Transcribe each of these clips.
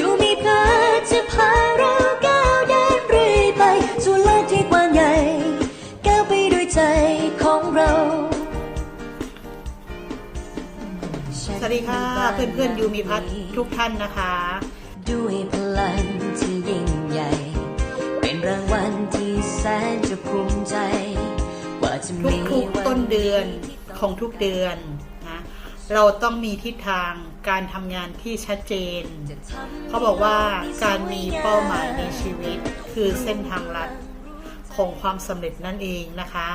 อยู่มีพระจะพาเราก้าวเดินเรื่อยไป สู่โลกที่กว้างใหญ่ ก้าวไปด้วยใจของเรา สวัสดีค่ะ เพื่อนเพื่อนๆยูมีพัฒน์ทุกท่านนะคะ ด้วยพลังที่ยิ่งใหญ่ เป็นรางวัลที่แสนจะภูมิใจกว่าจะมีทุกๆต้นเดือนของทุกเดือนนะ เราต้องมีทิศทางการทำงานที่ชัดเจน เขาบอกว่าการมีเป้าหมายในชีวิตคือเส้นทางลัดของความสำเร็จนั่นเองนะคะ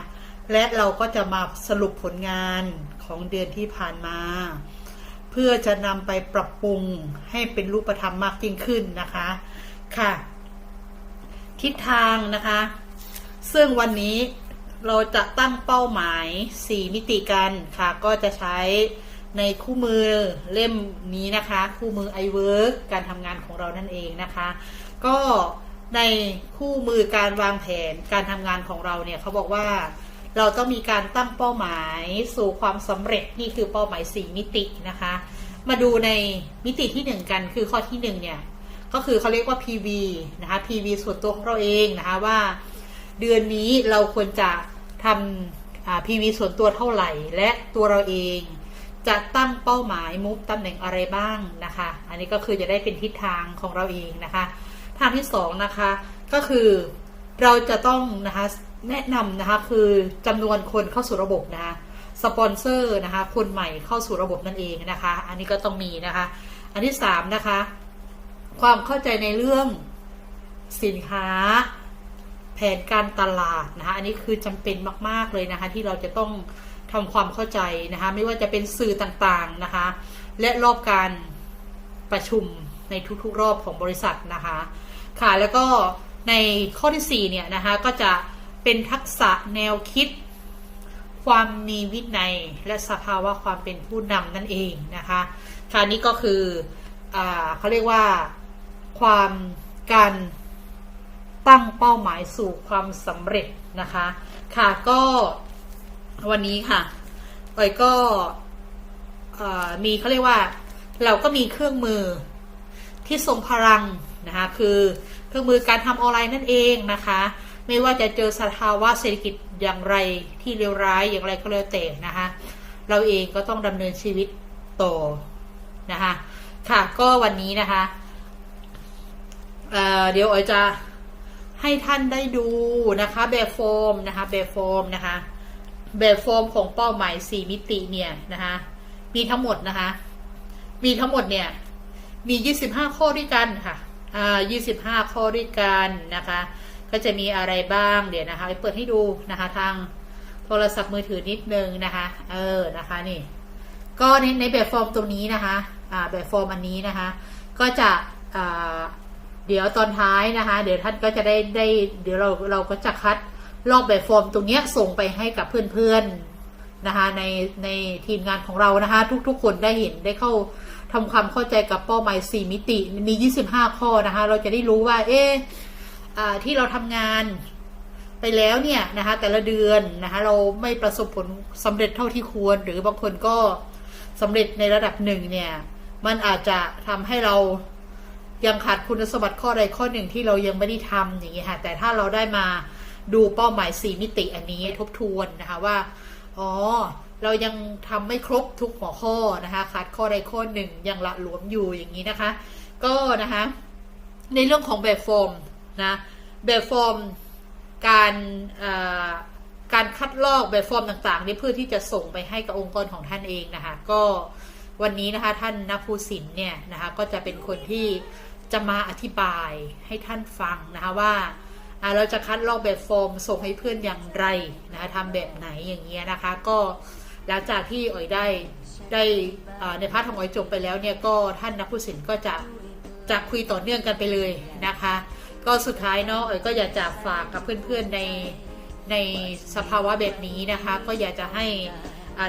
และเราก็จะมาสรุปผลงานของเดือนที่ผ่านมา เพื่อจะนำไปปรับปรุงให้เป็นรูปธรรมมากยิ่งขึ้นนะคะค่ะ ทิศทางนะคะ ซึ่งวันนี้เราจะตั้งเป้าหมาย 4 มิติกันค่ะ ก็จะใช้ ในคู่มือเล่มนี้นะคะ คู่มือ iWork การทำงานของเรานั่นเองนะคะ ก็ในคู่มือการวางแผนการทำงานของเราเนี่ยเขาบอกว่าเราต้องมีการตั้งเป้าหมายสู่ความสำเร็จนี่คือเป้าหมาย 4 มิตินะคะ มาดูในมิติที่ 1 กันคือข้อที่ 1 เนี่ย ก็คือเขาเรียกว่า PV นะคะ PV ส่วนตัวของเราเองนะคะว่า เดือนนี้เราควรจะทำ PV ส่วนตัวเท่าไหร่ และตัวเราเอง จะตั้งเป้าหมายมุกตำแหน่งอะไรบ้างนะคะ อันนี้ก็คือจะได้เป็นทิศทางของเราเองนะคะทางที่สองนะคะก็คือเราจะต้องนะคะแนะนำนะคะคือจำนวนคนเข้าสู่ระบบนะคะสปอนเซอร์นะคะคนใหม่เข้าสู่ระบบนั่นเองนะคะ อันนี้ก็ต้องมีนะคะ อันที่สามนะคะความเข้าใจในเรื่องสินค้าแผนการตลาดนะคะอันนี้คือจำเป็นมาก ๆเลยนะคะ ที่เราจะต้อง ทำความเข้าใจนะคะ ไม่ว่าจะเป็นสื่อต่างๆนะคะ และรอบการประชุมในทุกๆรอบของบริษัทนะคะ ค่ะแล้วก็ในข้อที่ 4 เนี่ยนะคะ ก็จะเป็นทักษะแนวคิด ความมีวินัย และสภาวะความเป็นผู้นำนั่นเองนะคะค่ะนี่ก็คืออเขาเรียกว่าความการตั้งเป้าหมายสู่ความสำเร็จนะคะ ค่ะก็ วันนี้ค่ะเอยก็มีเขาเรียกว่า เราก็มีเครื่องมือที่ทรงพลังนะคะคือเครื่องมือการทำออนไลน์นั่นเองนะคะ ไม่ว่าจะเจอสภาวะเศรษฐกิจอย่างไรที่เลวร้ายอย่างไรก็แล้วแต่นะคะเราเองก็ต้องดำเนินชีวิตต่อนะคะค่ะก็วันนี้นะคะเเดี๋ยวออยจะให้ท่านได้ดูนะคะแบบฟอร์มนะคะแบบฟอร์มนะคะ แบบฟอร์มของเป้าหมาย4มิติเนี่ยนะคะมีทั้งหมดนะคะ มีทั้งหมดเนี่ย มี 25 ข้อด้วยกันค่ะอ่า25 ข้อด้วยกันนะคะ ก็จะมีอะไรบ้างเดี๋ยวนะคะไปเปิดให้ดูนะคะทางโทรศัพท์มือถือนิดนึงนะคะ เออนะคะนี่ ก็ในในแบบฟอร์มตรงนี้นะคะอ่าแบบฟอร์มอันนี้นะคะ ก็จะอ่าเดี๋ยวตอนท้ายนะคะ เดี๋ยวท่านก็จะได้ได้ เดี๋ยวเราเราก็จะคัด ลอกแบบฟอร์มตรงนี้ส่งไปให้กับเพื่อนๆนะคะในในทีมงานของเรานะคะ ทุกๆคนได้เห็นได้เข้าทำความเข้าใจกับเป้าหมาย 4 มิติมี 25 ข้อนะคะ เราจะได้รู้ว่า เอ๊ะอ่ที่เราทำงานไปแล้วเนี่ยนะคะ แต่ละเดือนนะคะ เราไม่ประสบผลสำเร็จเท่าที่ควร หรือบางคนก็สำเร็จในระดับหนึ่งเนี่ย มันอาจจะทำให้เรายังขาดคุณสมบัติข้อใดข้อหนึ่งที่เรายังไม่ได้ทำอย่างนี้ค่ะแต่ถ้าเราได้มา ดูเป้าหมาย 4 มิติอันนี้ทบทวนนะคะว่า อ๋อ เรายังทำไม่ครบทุกหัวข้อนะคะขาดข้อใดข้อหนึ่งยังละหลวมอยู่อย่างนี้นะคะ ก็นะคะในเรื่องของแบบฟอร์มนะแบบฟอร์มการการคัดลอกแบบฟอร์มต่างๆนี่เพื่อที่จะส่งไปให้กับองค์กรของท่านเองนะคะก็วันนี้นะคะท่านนภูสินเนี่ยนะคะก็จะเป็นคนที่จะมาอธิบายให้ท่านฟังนะคะว่า เราจะคัดลอกแบบฟอร์มส่งให้เพื่อนอย่างไรนะคะทำแบบไหนอย่างเงี้ยนะคะ ก็หลังจากที่อ๋อยได้ได้ในพาร์ทของอ๋อยจบไปแล้วเนี่ยก็ท่านนักภูสินก็จะจะคุยต่อเนื่องกันไปเลยนะคะ ก็สุดท้ายเนาะเอ๋ยก็อยากจะฝากกับเพื่อนๆในในสภาวะแบบนี้นะคะ ก็อยากจะให้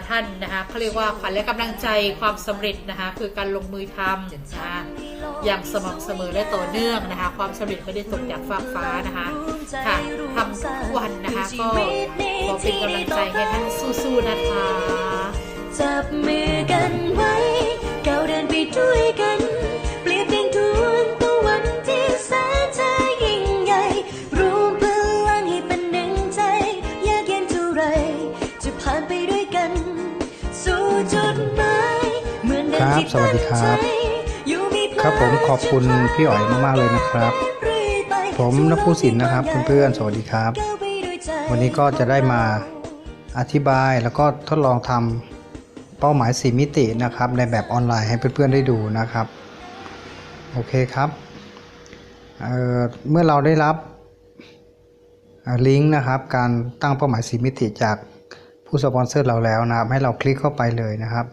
ท่านนะคะเขาเรียกว่าขวัญและกำลังใจความสำเร็จนะคะคือการลงมือทำนะคะอย่างสม่ำเสมอและต่อเนื่องนะคะ ความสำเร็จไม่ได้ตกจากฟากฟ้านะคะค่ะทำทุกวันนะคะก็ขอเป็นกำลังใจให้ท่านสู้ สวัสดีครับ ครับผมขอบคุณพี่อ๋อยมากๆเลยนะครับ ผมนภูสินนะครับเพื่อนๆสวัสดีครับ วันนี้ก็จะได้มาอธิบายแล้วก็ทดลองทำเป้าหมาย 4 มิตินะครับ ในแบบออนไลน์ให้เพื่อนๆได้ดูนะครับ โอเคครับเเมื่อเราได้รับลิงก์นะครับ การตั้งเป้าหมาย 4 มิติจากผู้สปอนเซอร์เราแล้วนะครับ ให้เราคลิกเข้าไปเลยนะครับ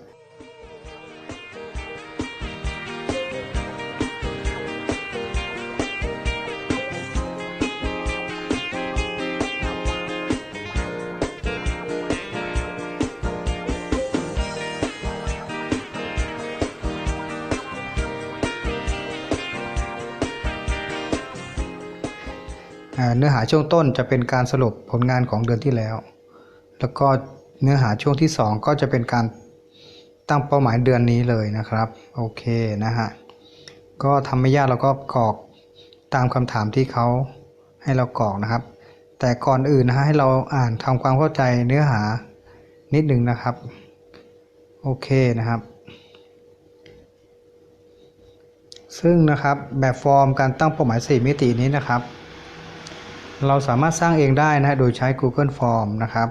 าเนื้อหาช่วงต้นจะเป็นการสรุปผลงานของเดือนที่แล้ว แล้วก็เนื้อหาช่วงที่ 2 ก็จะเป็นการตั้งเป้าหมายเดือนนี้เลยนะครับ โอเคนะฮะ ก็ทำไม่ยากเราก็กรอกตามคำถามที่เขาให้เรากรอกนะครับ แต่ก่อนอื่นนะฮะให้เราอ่านทำความเข้าใจเนื้อหานิดหนึ่งนะครับ โอเคนะครับ ซึ่งนะครับแบบฟอร์มการตั้งเป้าหมาย 4 มิตินี้นะครับ เราสามารถสร้างเองได้นะ โดยใช้ Google Form นะครับ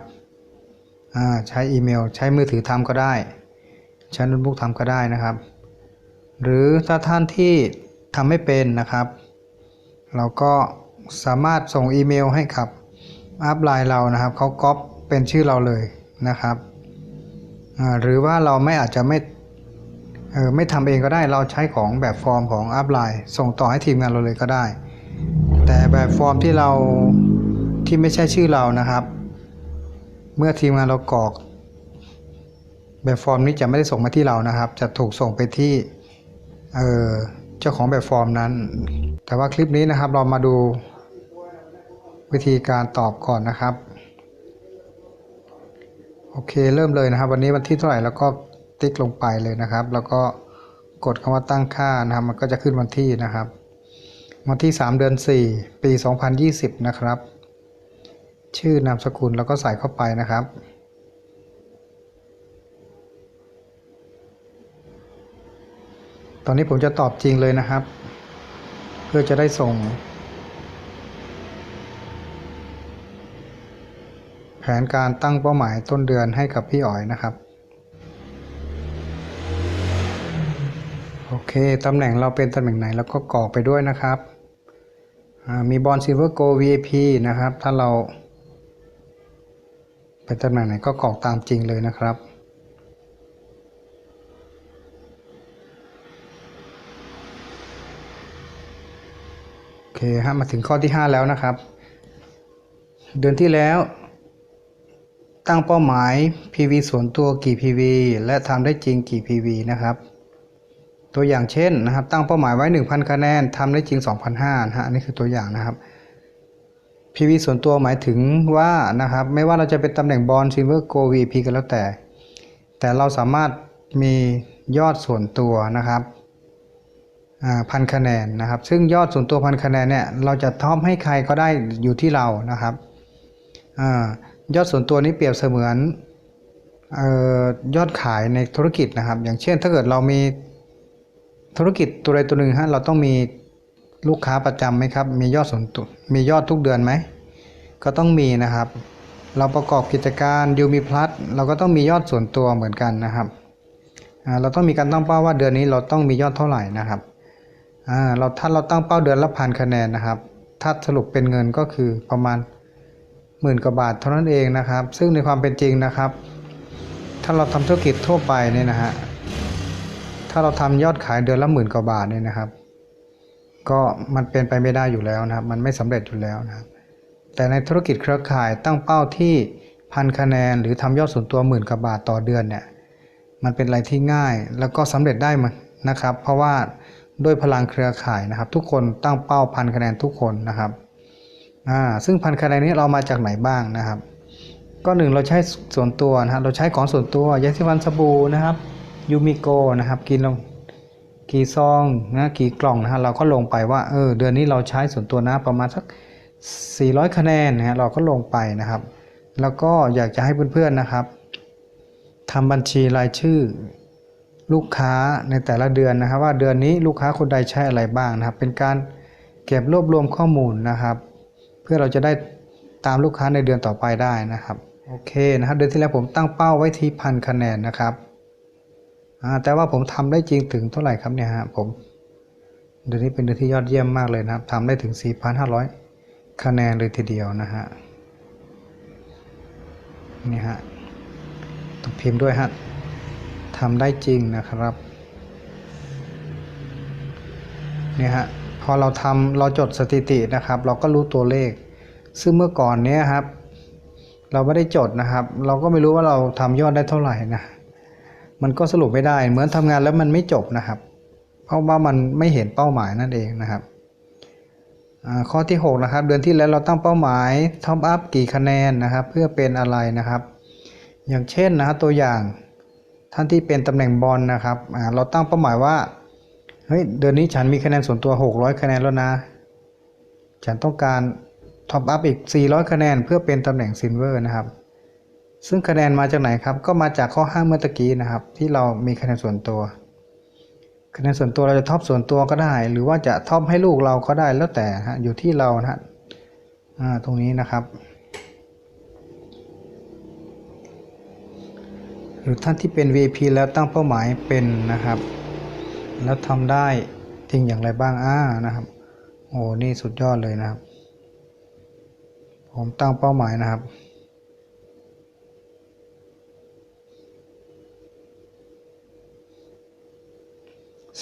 ใช้อีเมล ใช้มือถือทำก็ได้ ใช้โน้ตบุ๊กทำก็ได้นะครับ หรือถ้าท่านที่ทำไม่เป็นนะครับ เราก็สามารถส่งอีเมลให้กับอัพไลน์เรานะครับ เขาก๊อปเป็นชื่อเราเลยนะครับ หรือว่าเราไม่อาจจะไม่ไม่ทำเองก็ได้ เราใช้ของแบบฟอร์มของอัพไลน์ส่งต่อให้ทีมงานเราเลยก็ได้ แต่แบบฟอร์มที่เราที่ไม่ใช่ชื่อเรานะครับ เมื่อทีมงานเรากรอก แบบฟอร์มนี้จะไม่ได้ส่งมาที่เรานะครับ จะถูกส่งไปที่เออเจ้าของแบบฟอร์มนั้น แต่ว่าคลิปนี้นะครับเรามาดูวิธีการตอบก่อนนะครับโอเคเริ่มเลยนะครับ วันนี้วันที่เท่าไหร่แล้วก็ติ๊กลงไปเลยนะครับ แล้วก็กดคำว่าตั้งค่านะครับ มันก็จะขึ้นวันที่นะครับ วันที่ 3 เดือน 4 ปี 2020 นะครับ ชื่อนามสกุลแล้วก็ใส่เข้าไปนะครับ ตอนนี้ผมจะตอบจริงเลยนะครับ เพื่อจะได้ส่ง แผนการตั้งเป้าหมายต้นเดือนให้กับพี่อ๋อยนะครับโอเค ตำแหน่งเราเป็นตำแหน่งไหนแล้วก็กรอกไปด้วยนะครับ มีบอลซิลเวอร์โก VIP นะครับ ถ้าเราเป็นตำแหน่งไหนก็กรอกตามจริงเลยนะครับ โอเคฮะมาถึงข้อที่ 5 แล้วนะครับ เดือนที่แล้ว ตั้งเป้าหมาย PV ส่วนตัวกี่ PV และทำได้จริงกี่ PV นะครับ ตัวอย่างเช่นนะครับ ตั้งเป้าหมายไว้ 1,000 คะแนนทำได้จริง 2,500นะฮะอันนี้คือตัวอย่างนะครับ PV ส่วนตัวหมายถึงว่านะครับ ไม่ว่าเราจะเป็นตำแหน่งบอลซิลเวอร์โก VP กันแล้วแต่ แต่เราสามารถมียอดส่วนตัวนะครับพันคะแนนนะครับ ซึ่งยอดส่วนตัวพันคะแนนเนี่ยเราจะทอมให้ใครก็ได้อยู่ที่เรานะครับอยอดส่วนตัวนี้เปรียบเสมือนออยอดขายในธุรกิจนะครับ อย่างเช่นถ้าเกิดเรามี ธุรกิจตัวใดตัวหนึ่งฮะเราต้องมีลูกค้าประจำไหมครับ มียอดส่วนตัวมียอดทุกเดือนไหม ก็ต้องมีนะครับ เราประกอบกิจการยูมีพลัสเราก็ต้องมียอดส่วนตัวเหมือนกันนะครับ เราต้องมีการตั้งเป้าว่าเดือนนี้เราต้องมียอดเท่าไหร่นะครับเราถ้าเราตั้งเป้าเดือนละพันคะแนนนะครับ ถ้าสรุปเป็นเงินก็คือประมาณหมื่นกว่าบาทเท่านั้นเองนะครับ ซึ่งในความเป็นจริงนะครับ ถ้าเราทำธุรกิจทั่วไปเนี่ยนะฮะ ถ้าเราทำยอดขายเดือนละหมื่นกว่าบาทเนี่ยนะครับ ก็มันเป็นไปไม่ได้อยู่แล้วนะครับ มันไม่สำเร็จอยู่แล้วนะครับ แต่ในธุรกิจเครือข่ายตั้งเป้าที่พันคะแนน หรือทำยอดส่วนตัวหมื่นกว่าบาทต่อเดือนเนี่ย มันเป็นอะไรที่ง่ายแล้วก็สำเร็จได้มันนะครับ เพราะว่าด้วยพลังเครือข่ายนะครับ ทุกคนตั้งเป้าพันคะแนนทุกคนนะครับอ่าซึ่งพันคะแนนนี้เรามาจากไหนบ้างนะครับ ก็หนึ่งเราใช้ส่วนตัวนะเราใช้ของส่วนตัว ยาสีฟันสบู่นะครับ ยูมิโกนะครับกินลงกี่ซองนะกี่กล่องนะฮะเราก็ลงไปว่าเออเดือนนี้เราใช้ส่วนตัวนะประมาณสัก 400 คะแนนนะฮะเราก็ลงไปนะครับ แล้วก็อยากจะให้เพื่อนๆนะครับทำบัญชีรายชื่อลูกค้าในแต่ละเดือนนะครับ ว่าเดือนนี้ลูกค้าคนใดใช้อะไรบ้างนะครับ เป็นการเก็บรวบรวมข้อมูลนะครับ เพื่อเราจะได้ตามลูกค้าในเดือนต่อไปได้นะครับโอเคนะครับเดือนที่แล้วผมตั้งเป้าไว้ที่พันคะแนนนะครับ แต่ว่าผมทำได้จริงถึงเท่าไหร่ครับเนี่ยฮะผมเดือนนี้เป็นเดือนที่ยอดเยี่ยมมากเลยนะครับทำได้ถึง 4,500 คะแนนเลยทีเดียวนะฮะนี่ฮะต้องพิมพ์ด้วยฮะทำได้จริงนะครับนี่ฮะพอเราทำเราจดสถิตินะครับ เราก็รู้ตัวเลข ซึ่งเมื่อก่อนเนี้ยครับ เราไม่ได้จดนะครับ เราก็ไม่รู้ว่าเราทำยอดได้เท่าไหร่นะ มันก็สรุปไม่ได้ เหมือนทำงานแล้วมันไม่จบนะครับ เพราะว่ามันไม่เห็นเป้าหมายนั่นเองนะครับข้อที่ 6 นะครับ เดือนที่แล้วเราตั้งเป้าหมายท็อปอัพกี่คะแนนนะครับ เพื่อเป็นอะไรนะครับ อย่างเช่นนะครับตัวอย่างท่านที่เป็นตำแหน่งบอลนะครับเราตั้งเป้าหมายว่าเฮ้ยเดือนนี้ฉันมีคะแนนส่วนตัว 600 คะแนนแล้วนะ ฉันต้องการท็อปอัพอีก 400 คะแนนเพื่อเป็นตำแหน่งซิลเวอร์นะครับ ซึ่งคะแนนมาจากไหนครับ ก็มาจากข้อ 5 เมื่อตะกี้นะครับ ที่เรามีคะแนนส่วนตัว คะแนนส่วนตัวเราจะทอปส่วนตัวก็ได้ หรือว่าจะทอปให้ลูกเราก็ได้แล้วแต่ฮะอยู่ที่เรานะฮะตรงนี้นะครับ หรือท่านที่เป็น VIP แล้วตั้งเป้าหมายเป็นนะครับ แล้วทำได้จริงอย่างไรบ้างอ่านะครับโอ้นี่สุดยอดเลยนะครับ ผมตั้งเป้าหมายนะครับ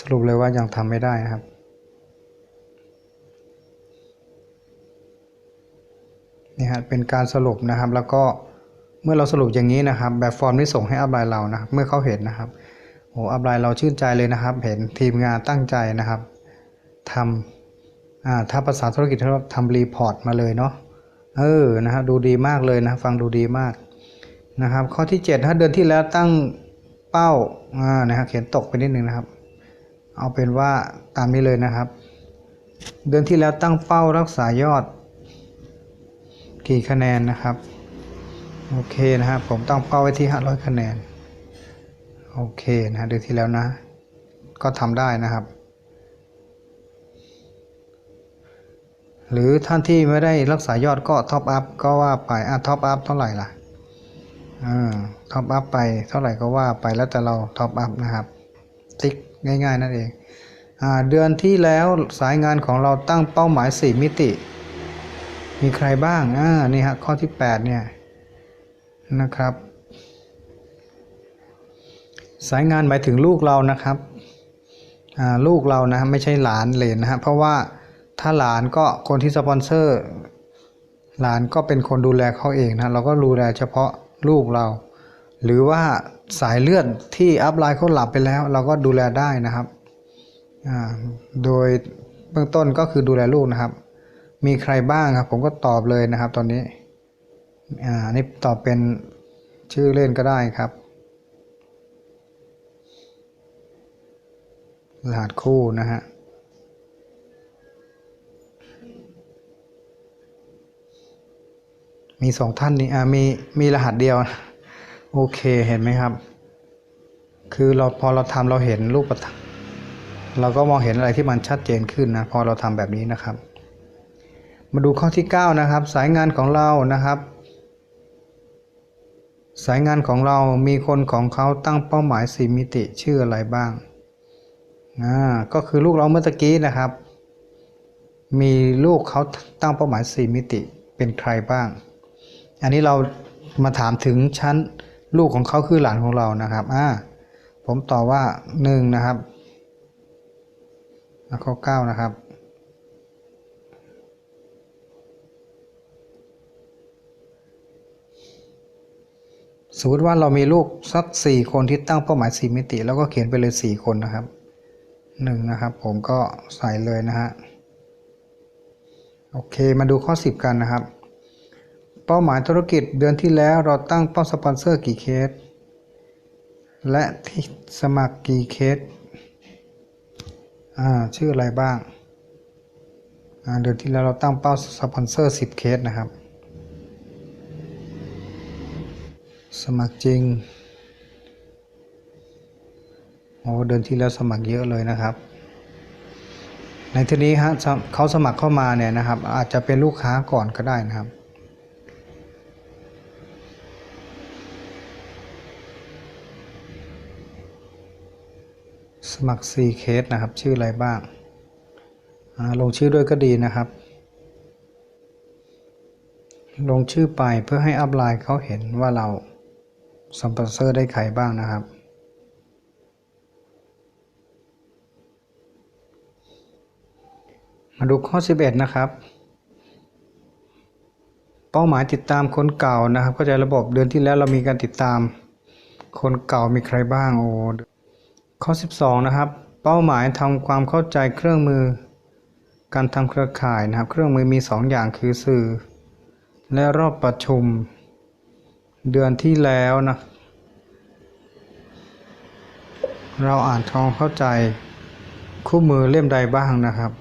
สรุปเลยว่ายังทำไม่ได้นะครับ นี่ฮะเป็นการสรุปนะครับแล้วก็เมื่อเราสรุปอย่างนี้นะครับ แบบฟอร์มที่ส่งให้อัพไลน์เรานะเมื่อเขาเห็นนะครับโอ้อัพไลน์เราชื่นใจเลยนะครับ เห็นทีมงานตั้งใจนะครับทำอ่าถ้าภาษาธุรกิจเขาเราทำรีพอร์ตมาเลยเนาะเออนะครับดูดีมากเลยนะฟังดูดีมากนะครับ ข้อที่ 7 ถ้าเดือนที่แล้วตั้งเป้าอ่านะครับเขียนตกไปนิดนึงนะครับ เอาเป็นว่าตามนี้เลยนะครับ เดือนที่แล้วตั้งเป้ารักษายอด กี่คะแนนนะครับ โอเคนะครับผมตั้งเป้าไว้ที่ 500 คะแนน โอเคนะเดือนที่แล้วนะ ก็ทำได้นะครับ หรือท่านที่ไม่ได้รักษายอดก็ท็อปอัพก็ว่าไปอะท็อปอัพเท่าไหร่ล่ะอ่าท็อปอัพไปเท่าไหร่ก็ว่าไปแล้วแต่เราท็อปอัพนะครับติ๊ก ง่าย ๆ นั่นเองอเดือนที่แล้วสายงานของเราตั้งเป้าหมาย 4 มิติ มีใครบ้างอ่านี่ฮะข้อที่ 8 เนี่ยนะครับ สายงานหมายถึงลูกเรานะครับอ่าลูกเรานะไม่ใช่หลานเลนนะฮะเพราะว่าถ้าหลานก็คนที่สปอนเซอร์ หลานก็เป็นคนดูแลเขาเองนะเราก็ดูแลเฉพาะลูกเรา หรือว่าสายเลือดที่อัพไลน์เขาหลับไปแล้ว เราก็ดูแลได้นะครับอ่าโดยเบื้องต้นก็คือดูแลลูกนะครับ มีใครบ้างครับ ผมก็ตอบเลยนะครับ ตอนนี้อ่านี่ตอบเป็นชื่อเล่นก็ได้ครับรหัสคู่นะฮะมีสองท่านนี้อ่ามีมีรหัสเดียว โอเคเห็นไหมครับ คือเราพอเราทำเราเห็นรูปธรรมเราก็มองเห็นอะไรที่มันชัดเจนขึ้นนะพอเราทำแบบนี้นะครับ มาดูข้อที่ 9 นะครับ สายงานของเรานะครับ สายงานของเรามีคนของเขาตั้งเป้าหมายสี่มิติชื่ออะไรบ้างอ่าก็คือลูกเราเมื่อตะกี้นะครับ มีลูกเขาตั้งเป้าหมายสี่มิติเป็นใครบ้าง อันนี้เรามาถามถึงชั้น ลูกของเขาคือหลานของเรานะครับอ่าผมตอบว่าหนึ่งนะครับแล้วข้อเก้านะครับสมมติว่าเรามีลูกสักสี่คนที่ตั้งเป้าหมายสี่มิติ แล้วก็เขียนไปเลยสี่คนนะครับหนึ่งนะครับ ผมก็ใส่เลยนะฮะโอเคมาดูข้อ 10 กันนะครับ เป้าหมายธุรกิจเดือนที่แล้วเราตั้งเป้าสปอนเซอร์กี่เคส และที่สมัครกี่เคส อ่า ชื่ออะไรบ้าง อ่า เดือนที่แล้วเราตั้งเป้าสปอนเซอร์10 เคสนะครับ สมัครจริง โอ้เดือนที่แล้วสมัครเยอะเลยนะครับในที่นี้ฮะเขาสมัครเข้ามาเนี่ยนะครับ อาจจะเป็นลูกค้าก่อนก็ได้นะครับ สมัคร 4 เคสนะครับ ชื่ออะไรบ้างาลงชื่อด้วยก็ดีนะครับ ลงชื่อไปเพื่อให้อัพไลน์เขาเห็นว่าเราสปอนเซอร์ได้ใครบ้างนะครับ มาดูข้อ 11 นะครับ เป้าหมายติดตามคนเก่านะครับ ก็จะระบบเดือนที่แล้วเรามีการติดตามคนเก่ามีใครบ้างโอ้ ข้อ 12 นะครับ เป้าหมายทำความเข้าใจเครื่องมือ การทำเครือข่ายนะครับ เครื่องมือมี 2 อย่างคือสื่อ และรอบประชุม เดือนที่แล้วนะ เราอ่านทองเข้าใจคู่มือเล่มใดบ้างนะครับ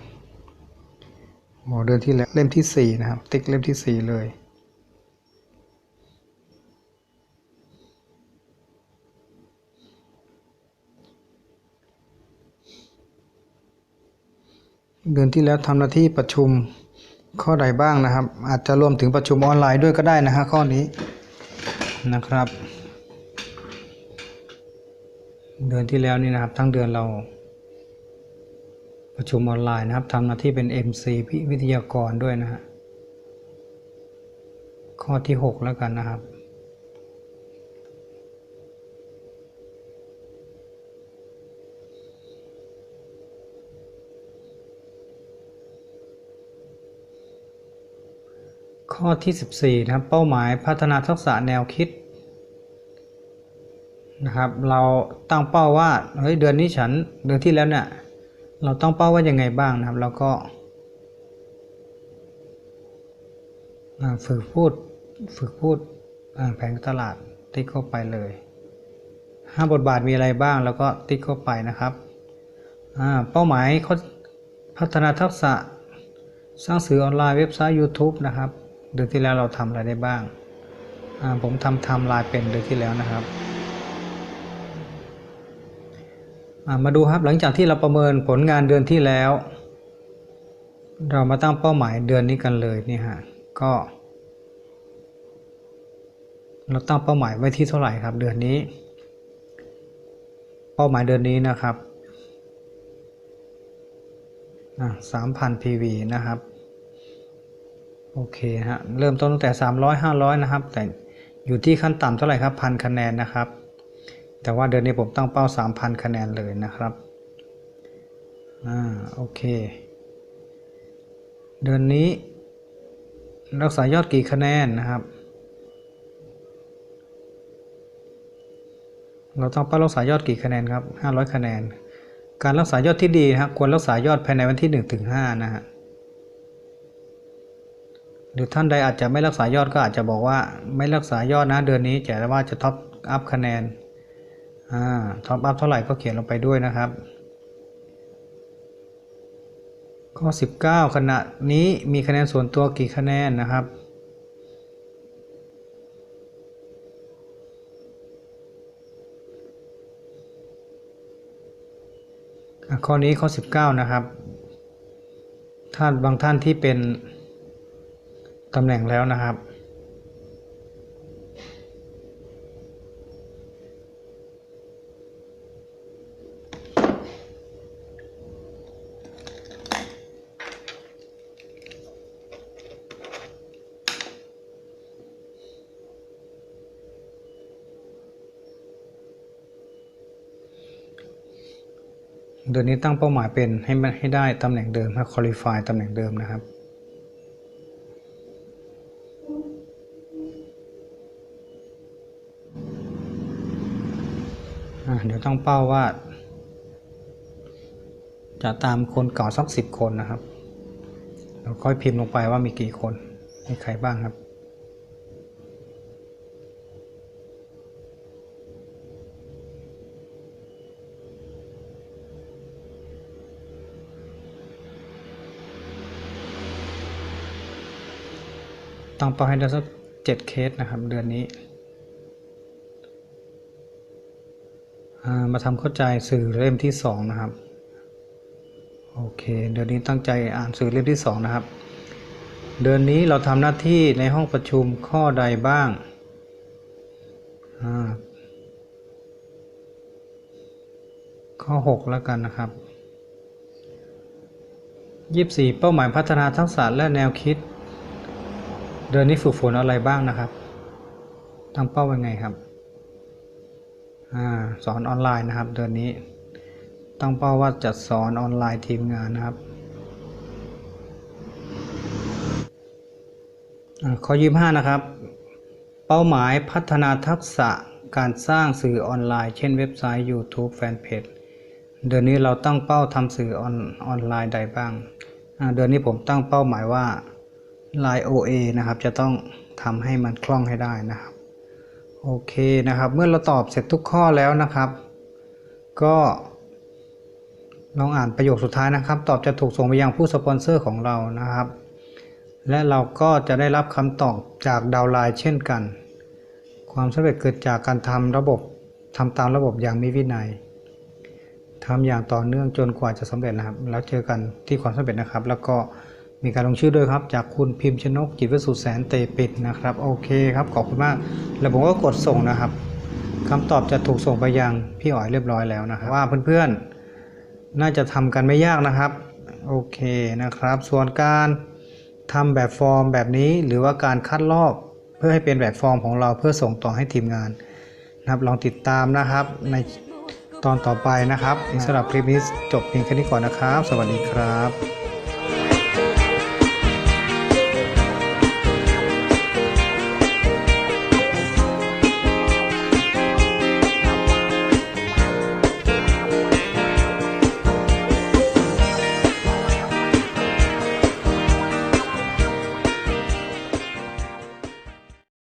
โอเดือนที่แล้วเล่มที่ 4 นะครับ ติ๊กเล่มที่ 4 เลย เดือนที่แล้วทำหน้าที่ประชุมข้อใดบ้างนะครับ อาจจะรวมถึงประชุมออนไลน์ด้วยก็ได้นะฮะข้อนี้นะครับ เดือนที่แล้วนี่นะครับ ทั้งเดือนเรา ประชุมออนไลน์นะครับทำหน้าที่เป็น MC พิวิทยากรด้วยนะฮะข้อที่ 6 แล้วกันนะครับ ข้อที่ 14นะครับเป้าหมายพัฒนาทักษะแนวคิดนะครับเราตั้งเป้าว่าเฮ้ยเดือนนี้ฉันเดือนที่แล้วเนี่ยเราต้องเป้าว่ายังไงบ้างนะครับแล้วก็ฝึกพูดฝึกพูดแผนตลาดติ๊กเข้าไปเลยห้าบทบาทมีอะไรบ้างแล้วก็ติ๊กเข้าไปนะครับเป้าหมายพัฒนาทักษะสร้างสื่อออนไลน์เว็บไซต์ YouTube นะครับ เดือนที่แล้วเราทำอะไรได้บ้าง ผมทำไทำลายเป็นเดือนที่แล้วนะครับ มาดูครับหลังจากที่เราประเมินผลงานเดือนที่แล้ว เรามาตั้งเป้าหมายเดือนนี้กันเลยนี่ฮะก็ เราตั้งเป้าหมายไว้ที่เท่าไหร่ครับ เดือนนี้ เป้าหมายเดือนนี้นะครับสามพัน PV นะครับ โอเคฮะเริ่มต้นตั้งแต่ 300 500 นะครับ แต่อยู่ที่ขั้นต่ำเท่าไหร่ครับพันคะแนนนะครับ แต่ว่าเดือนนี้ผมตั้งเป้า 3,000 คะแนนเลยนะครับอ่าโอเค เดือนนี้ รักษายอดกี่คะแนนนะครับ เราต้องเป้ารักษายอดกี่คะแนนครับ 500 คะแนน การรักษายอดที่ดีนะครับควรรักษายอดภายในวันที่1ถึง5นะฮะ หรือท่านใดอาจจะไม่รักษายอดก็อาจจะบอกว่าไม่รักษายอดนะเดือนนี้แต่ว่าจะท็อปอัพคะแนนอ่าท็อปอัพเท่าไหร่ก็เขียนลงไปด้วยนะครับข้อ 19 ขณะนี้มีคะแนนส่วนตัวกี่คะแนนนะครับ ข้อนี้ข้อ 19 นะครับท่านบางท่านที่เป็น ตำแหน่งแล้วนะครับเดือนนี้ตั้งเป้าหมายเป็นให้มันให้ได้ตำแหน่งเดิมให้ qualify ตำแหน่งเดิมนะครับ เดี๋ยวต้องเป้าว่า จะตามคนเก่าสักสิบคนนะครับเราค่อยพิมพ์ลงไปว่ามีกี่คนมีใครบ้างครับตั้งเป้าให้ได้สักเจ็ดเคสนะครับ เดือนนี้ อ อ่า มาทำเข้าใจสื่อเล่มที่สองนะครับ โอเค เดือนนี้ตั้งใจอ่านสื่อเล่มที่สองนะครับ เดือนนี้เราทำหน้าที่ในห้องประชุมข้อใดบ้างข้อ 6 แล้วกันนะครับ 24 เป้าหมายพัฒนาทักษะและแนวคิด เดือนนี้ฝึกฝนอะไรบ้างนะครับ ตั้งเป้าไว้ไงครับ สอนออนไลน์นะครับ เดือนนี้ ตั้งเป้าว่าจะสอนออนไลน์ทีมงานนะครับอาข้อ25นะครับ เป้าหมายพัฒนาทักษะการสร้างสื่อออนไลน์ เช่นเว็บไซต์ YouTube Fanpage เดือนนี้เราตั้งเป้าทำสื่อออนออนไลน์ใดบ้าง เดือนนี้ผมตั้งเป้าหมายว่า Line OA นะครับ จะต้องทำให้มันคล่องให้ได้นะครับ โอเคนะครับ เมื่อเราตอบเสร็จทุกข้อแล้วนะครับ ก็ลองอ่านประโยคสุดท้ายนะครับ ตอบจะถูกส่งไปยังผู้สปอนเซอร์ของเรานะครับ และเราก็จะได้รับคำตอบจากดาวไลน์เช่นกัน ความสำเร็จเกิดจากการทำระบบทำตามระบบอย่างมีวินัยทำอย่างต่อเนื่องจนกว่าจะสำเร็จนะครับ แล้วเจอกันที่ความสำเร็จนะครับ แล้วก็ มีการลงชื่อด้วยครับ จากคุณพิมพ์ชนกจิตวิสุทธแสนเตปิดนะครับ โอเคครับ ขอบคุณมาก แล้วผมก็กดส่งนะครับคำตอบจะถูกส่งไปยังพี่อ๋อยเรียบร้อยแล้วนะครับ ว่าเพื่อนๆ น่าจะทำกันไม่ยากนะครับ โอเคนะครับ ส่วนการทำแบบฟอร์มแบบนี้หรือว่าการคัดลอกเพื่อให้เป็นแบบฟอร์มของเราเพื่อส่งต่อให้ทีมงานนะครับ ลองติดตามนะครับในตอนต่อไปนะครับสำหรับคลิปนี้จบเพียงแค่นี้ก่อนนะครับ สวัสดีครับ